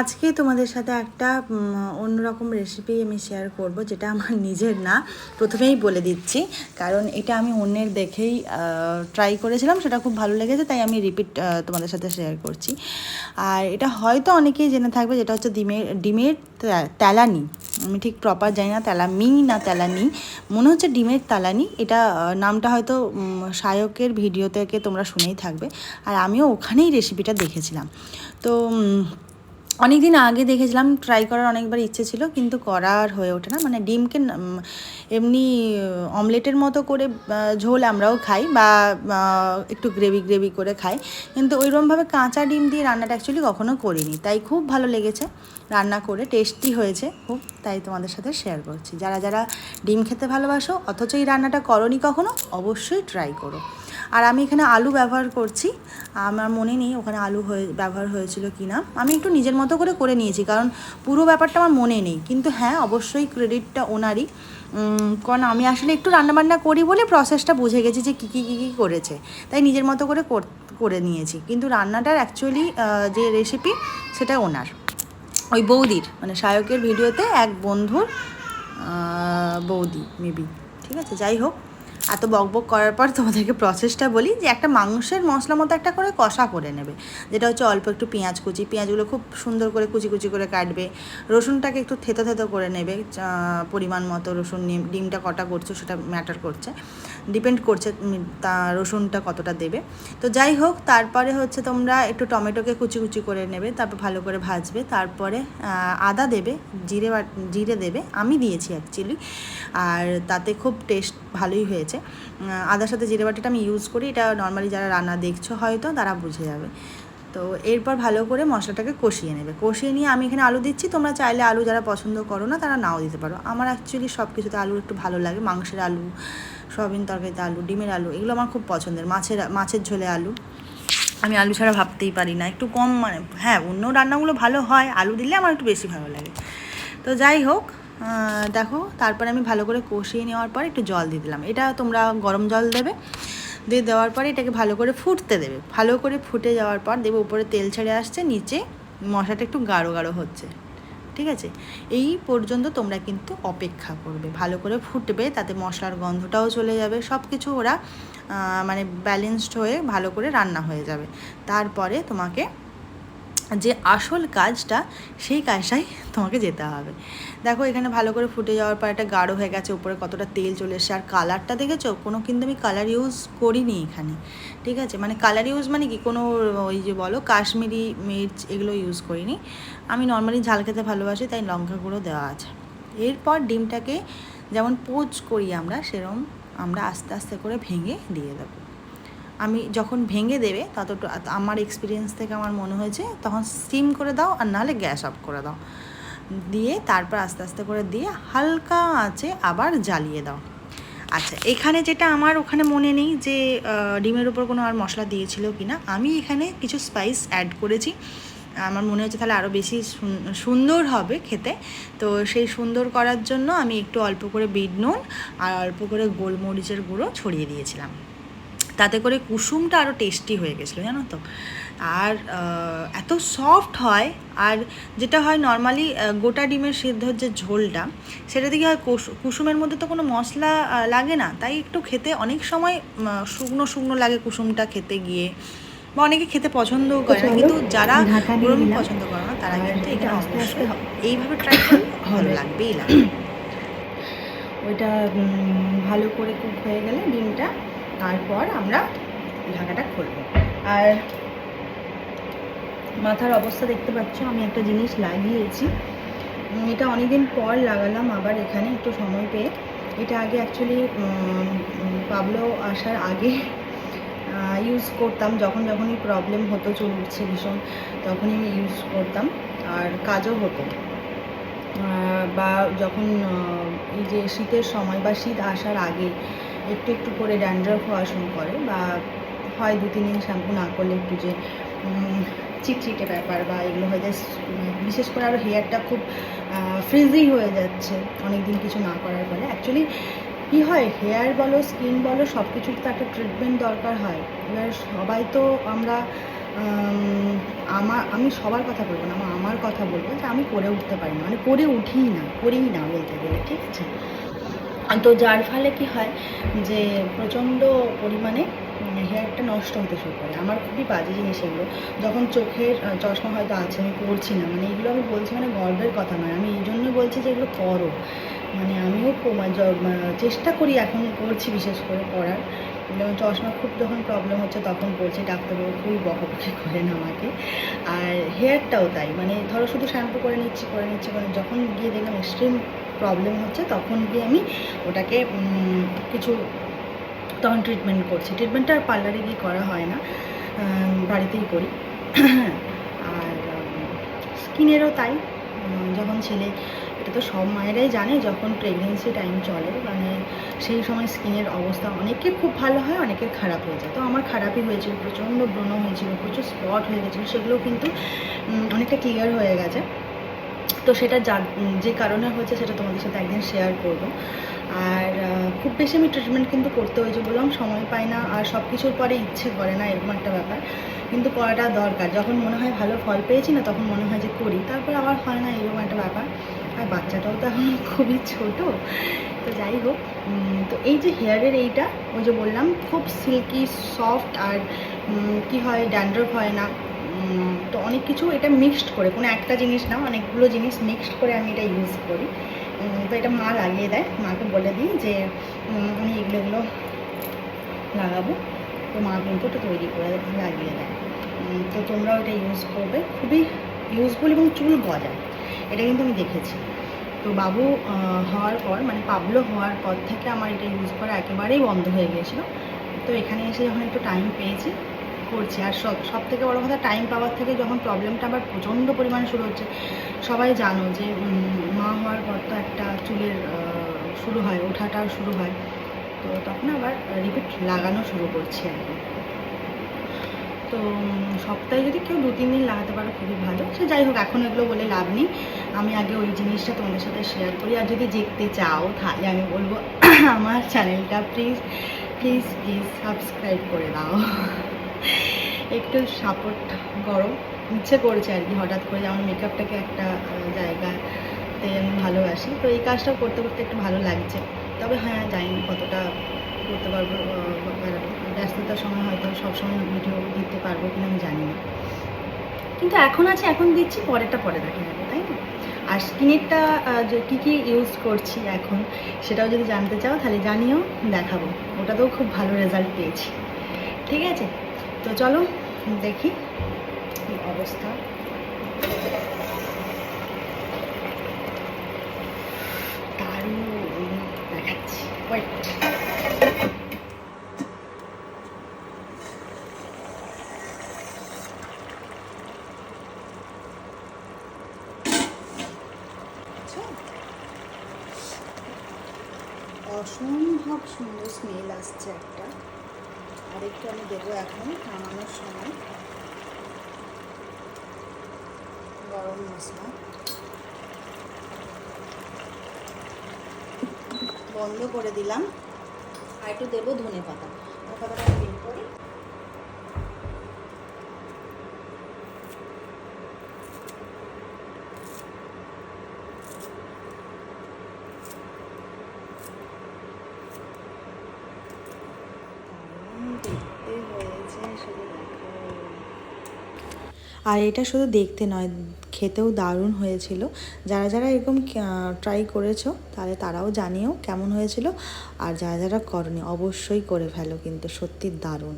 আজকে তোমাদের সাথে একটা অন্যরকম রেসিপি আমি শেয়ার করব, যেটা আমার নিজের না। প্রথমেই বলে দিচ্ছি, কারণ এটা আমি অন্যের দেখেই ট্রাই করেছিলাম, সেটা খুব ভালো লেগেছে, তাই আমি রিপিট তোমাদের সাথে শেয়ার করছি। আর এটা হয়তো অনেকেই জেনে থাকবে, যেটা হচ্ছে ডিমের ডিমের তেলানি। আমি ঠিক প্রপার জানি না, তেলামি না তেলানি। মনে হচ্ছে ডিমের তেলানি। এটা নামটা হয়তো সায়কের ভিডিও থেকে তোমরা শুনেই থাকবে। আর আমিও ওখানেই রেসিপিটা দেখেছিলাম। তো অনেক দিন আগে দেখেছিলাম ট্রাই করার অনেকবার ইচ্ছে ছিল, কিন্তু করার হয়ে ওঠে না। মানে ডিমকে এমনি অমলেটের মতো করে ঝোল আমরাও খাই বা একটু গ্রেভি গ্রেভি করে খাই। কিন্তু ওইরকমভাবে কাঁচা ডিম দিয়ে রান্নাটা অ্যাকচুয়ালি কখনো করিনি। তাই খুব ভালো লেগেছে রান্না করে টেস্টি হয়েছে খুব, তাই তোমাদের সাথে শেয়ার করছি। যারা যারা ডিম খেতে ভালোবাসো, অথচ এই রান্নাটা করনি কখনো, অবশ্যই ট্রাই করো। আর আমি এখানে আলু ব্যবহার করছি। আমার মনে নেই ওখানে আলু হয়ে, ব্যবহার হয়েছিল কি না আমি একটু নিজের মতো করে করে নিয়েছি, কারণ পুরো ব্যাপারটা আমার মনে নেই। কিন্তু হ্যাঁ অবশ্যই ক্রেডিটটা ওনারই। কারণ আমি আসলে একটু রান্নাবান্না করি বলে প্রসেসটা বুঝে গেছি যে কী কী কী কী করেছে। তাই নিজের মতো করে কর- নিয়েছি। কিন্তু রান্নাটার অ্যাকচুয়ালি যে রেসিপি সেটা ওনার। ওই বৌদির মানে সায়কের ভিডিওতে এক বন্ধুর বৌদি মেবি ঠিক আছে? যাই হোক। এত বক বক করার পর তোমাদেরকে প্রসেসটা বলি যে একটা মাংসের মশলা মতো একটা করে কষা করে নেবে। যেটা হচ্ছে অল্প একটু পেঁয়াজ কুচি, পেঁয়াজগুলো খুব সুন্দর করে কুচি কুচি করে কাটবে। রসুনটাকে একটু থেতো থেতো করে নেবে। পরিমাণ মতো রসুন ডিমটা কটা করছ সেটা ম্যাটার করছে। ডিপেন্ড করছে তা রসুনটা কতটা দেবে। তো যাই হোক, তারপরে হচ্ছে তোমরা একটু টমেটোকে কুচি কুচি করে নেবে, তারপর ভালো করে ভাজবে। তারপরে আদা দেবে, জিরে জিরে দেবে। আমি দিয়েছি অ্যাকচুয়ালি আর তাতে খুব টেস্ট ভালোই হয়েছে। আদার সাথে জিরে বাটিটা আমি ইউজ করি, এটা নর্মালি যারা রান্না দেখছ হয়তো তারা বুঝে যাবে। তো এরপর ভালো করে মশলাটাকে কষিয়ে নেবে। কষিয়ে নিয়ে আমি এখানে আলু দিচ্ছি, তোমরা চাইলে আলু যারা পছন্দ করো না তারা নাও দিতে পারো। আমার অ্যাকচুয়ালি সব কিছুতে আলু একটু ভালো লাগে, মাংসের আলু, সয়াবিন তরকারিতে আলু, ডিমের আলু, এগুলো আমার খুব পছন্দের, মাছের মাছের ঝোলে আলু। আমি আলু ছাড়া ভাবতেই পারি না, একটু কম মানে হ্যাঁ অন্য রান্নাগুলো ভালো হয়, আলু দিলে আমার একটু বেশি ভালো লাগে। তো যাই হোক দেখো, তারপরে আমি ভালো করে কষিয়ে নেওয়ার পর একটু জল দিয়ে দিলাম। এটা তোমরা গরম জল দেবে। দিয়ে দেওয়ার পরে এটাকে ভালো করে ফুটতে দেবে। ভালো করে ফুটে যাওয়ার পর দেবে উপরে তেল ছেড়ে আসছে, নিচে মশলাটা একটু গাঢ় গাঢ় হচ্ছে। ঠিক আছে? এই পর্যন্ত তোমরা কিন্তু অপেক্ষা করবে। ভালো করে ফুটবে, তাতে মশলার গন্ধটাও চলে যাবে। সব কিছু ওরা মানে ব্যালেন্সড হয়ে ভালো করে রান্না হয়ে যাবে। তারপরে তোমাকে যে আসল কাজটা সেই কাজটাই তোমাকে যেতে হবে। দেখো, এখানে ভালো করে ফুটে যাওয়ার পর একটা গাঢ় হয়ে গেছে, উপরে কতটা তেল চলে এসছে। আর কালারটা দেখেছ? কোনো কিন্তু আমি কালার ইউজ করিনি এখানে, ঠিক আছে? মানে কালার ইউজ মানে কি? কোনো ওই যে বলো, কাশ্মীরি মির্চ এগুলো ইউজ করিনি। আমি নর্মালি ঝাল খেতে ভালোবাসি, তাই লঙ্কা গুঁড়ো দেওয়া আছে। এরপর ডিমটাকে যেমন পোচ করি আমরা, সেরম আমরা আস্তে আস্তে করে ভেঙে দিয়ে দেবো। আমি যখন ভেঙে দেবে ততটুকু আমার এক্সপিরিয়েন্স থেকে আমার মনে হয়েছে, তখন স্টিম করে দাও আর নাহলে গ্যাস অফ করে দাও। দিয়ে তারপর আস্তে আস্তে করে দিয়ে হালকা আছে আবার জ্বালিয়ে দাও। আচ্ছা এখানে যেটা আমার ওখানে মনে নেই যে ডিমের উপর কোনো আর মশলা দিয়েছিল কি না আমি এখানে কিছু স্পাইস অ্যাড করেছি। আমার মনে হচ্ছে তাহলে আরও বেশি সুন্দর হবে খেতে। তো সেই সুন্দর করার জন্য আমি একটু অল্প করে বিট নুন আর অল্প করে গোলমরিচের গুঁড়ো ছড়িয়ে দিয়েছিলাম। তাতে করে কুসুমটা আরও টেস্টি হয়ে গেছিল জানো তো? আর এত সফট হয় আর যেটা হয় নর্মালি গোটা ডিমের সিদ্ধর যে ঝোলটা সেটা থেকে হয় কুস- কুসুমের মধ্যে তো কোনো মশলা লাগে না তাই একটু খেতে অনেক সময় শুকনো শুকনো লাগে কুসুমটা খেতে গিয়ে বা অনেকে খেতে পছন্দও করে না কিন্তু যারা গরম পছন্দ করে না তারা কিন্তু এটা এখানে অবশ্যই এইভাবে ট্রাই করলে ভালো লাগবেই লাগবে। ওইটা ভালো করে কুক হয়ে গেলে ডিমটা তারপর আমরা ঢাকাটা খুলব। আর মাথার অবস্থা দেখতে পাচ্ছ, আমি একটা জিনিস লাগিয়েছি। এটা অনেকদিন পর লাগালাম, আবার এখানে একটু সময় পেয়ে। এটা আগে অ্যাকচুয়ালি পাবলো আসার আগে ইউজ করতাম। যখন যখনই প্রবলেম হতো চুল উঠছে ভীষণ, তখনই আমি ইউজ করতাম। আর কাজও হতো। বা যখন এই যে শীতের সময় বা শীত আসার আগে একটু একটু করে ড্যান্ড্রফ হওয়া শুরু করে বা হয় দু, তিন দিন শ্যাম্পু না করলে একটু যে চিটচিটে ব্যাপার বা এগুলো হয়ে যায়। বিশেষ করে আরও হেয়ারটা খুব ফ্রিজি হয়ে যাচ্ছে অনেক দিন কিছু না করার ফলে। অ্যাকচুয়ালি কী হয়? হেয়ার বলো স্কিন বলো সব কিছুর তো একটা ট্রিটমেন্ট দরকার হয়। এবার সবাই তো আমরা আমার আমি সবার কথা বলব না আমার- কথা বলব যে আমি করে উঠতে পারি না। মানে করে উঠিই না, করিই না বলতে গেলে, ঠিক আছে? তো যার ফলে কি হয় যে প্রচণ্ড পরিমাণে হেয়ারটা নষ্ট হতে শুরু করে। আমার খুবই বাজে জিনিস এগুলো। যখন চোখের চশমা হয়তো আছে, আমি পড়ছি না মানে এগুলো আমি বলছি মানে গর্বের কথা নয়। আমি এই জন্যই বলছি যে এগুলো করো। মানে আমিও মানে মানে চেষ্টা করি এখন করছি বিশেষ করে পড়ার যেমন চশমা খুব যখন প্রবলেম হচ্ছে তখন পড়ছি ডাক্তারবাবু খুবই বকাবকি করেন আমাকে। আর হেয়ারটাও তাই মানে ধরো শুধু শ্যাম্পু করে নিচ্ছি করে নিচ্ছি যখন গিয়ে দেখলাম এক্সট্রিম প্রবলেম হচ্ছে, তখন গিয়ে আমি ওটাকে কিছু তখন ট্রিটমেন্ট করছি। ট্রিটমেন্টটা আর পার্লারে গিয়ে করা হয় না বাড়িতেই করি। আর স্কিনেরও তাই। যখন ছেলে, এটা তো সব মায়েরাই জানে, যখন প্রেগনেন্সি টাইম চলে মানে সেই সময় স্কিনের অবস্থা অনেকের খুব ভালো হয়, অনেকের খারাপ হয়ে যায়। তো আমার খারাপই হয়েছিল, প্রচণ্ড ব্রণ হয়েছিল, প্রচুর স্পট হয়ে গেছিল সেগুলো কিন্তু অনেকটা ক্লিয়ার হয়ে গেছে। তো সেটা যে কারণে হয়েছে সেটা তোমাদের সাথে একদিন শেয়ার করব। আর খুব বেশি আমি ট্রিটমেন্ট কিন্তু করতে হয়েছে বললাম, সময় পাই না আর সব কিছুর পরে ইচ্ছে করে না, এরকম একটা ব্যাপার। কিন্তু করাটা দরকার। যখন মনে হয় ভালো ফল পেয়েছি না, তখন মনে হয় যে করি। তারপর আবার হয় না, এরকম একটা ব্যাপার। আর বাচ্চাটাও তো এখন খুবই ছোট। তো যাই হোক তো এই যে হেয়ারের এইটা, ওই যে বললাম, খুব সিল্কি সফট আর কি হয় ড্যান্ড্রফ হয় না। তো অনেক কিছু এটা মিক্সড করে, কোনো একটা জিনিস না, অনেকগুলো জিনিস মিক্সড করে আমি এটা ইউজ করি। তো এটা মা লাগিয়ে দেয়, মাকে বলে দিই যে আমি এগুলো এগুলো লাগাবো। তো মা কিন্তু ওটা তৈরি করে লাগিয়ে দেয়। তো তোমরাও এটা ইউজ করবে। খুবই ইউজফুল এবং চুল গজায়। এটা কিন্তু আমি দেখেছি। তো বাবু হওয়ার পর মানে পাবলো হওয়ার পর থেকে আমার এটা ইউজ করা একেবারেই বন্ধ হয়ে গিয়েছিল। তো এখানে এসে যখন একটু টাইম পেয়েছি করছি। আর সব সব থেকে বড়ো কথা টাইম পাওয়ার থেকে যখন প্রবলেমটা আবার প্রচণ্ড পরিমাণে শুরু হচ্ছে, সবাই জানো যে মা হওয়ার পর তো একটা চুলের শুরু হয় ওঠাটা শুরু হয়। তো তখন আবার রিপিট লাগানো শুরু করছি আর কি। তো সপ্তাহে যদি কেউ দু, তিন দিন লাগাতে পারো, খুবই ভালো। সে যাই হোক, এখন এগুলো বলে লাভ নেই। আমি আগে ওই জিনিসটা তোমাদের সাথে শেয়ার করি। আর যদি দেখতে চাও, তাহলে আমি বলব আমার চ্যানেলটা প্লিজ প্লিজ প্লিজ সাবস্ক্রাইব করে দাও। একটু সাপোর্ট করো ইচ্ছে করছে আর কি হঠাৎ করে যেমন মেকআপটাকে একটা জায়গাতে আমি ভালোবাসি। তো এই কাজটাও করতে করতে একটু ভালো লাগছে। তবে হ্যাঁ জানি কতটা করতে পারব ব্যস্ততার সময় হয়তো সবসময় ভিডিও দিতে পারব কিনা আমি জানি না। কিন্তু এখন আছে, এখন দিচ্ছি, পরেরটা পরে দেখা যাবে, তাই না? আর স্কিনেরটা যে কী কী ইউজ করছি এখন, সেটাও যদি জানতে চাও, তাহলে জানিও, দেখাবো। ওটাতেও খুব ভালো রেজাল্ট পেয়েছি। ঠিক আছে? তো চলো দেখি কি অবস্থা। অসম্ভব সুন্দর স্মেল আসছে একটা। আরেকটু আমি দেবো এখন, নামানোর সময়। গরম মশলা। বন্ধ করে দিলাম। আর একটু দেবো ধনে পাতা ধনে পাতাটা করি দারুণ দেখতে হয়েছে শুধু দেখো আর এটা শুধু দেখতে নয়, খেতেও দারুণ হয়েছিল। যারা যারা এরকম ট্রাই করেছ, তাহলে তারাও জানিও কেমন হয়েছিল। আর যারা যারা করনি, অবশ্যই করে ফেলো, কিন্তু সত্যি দারুণ।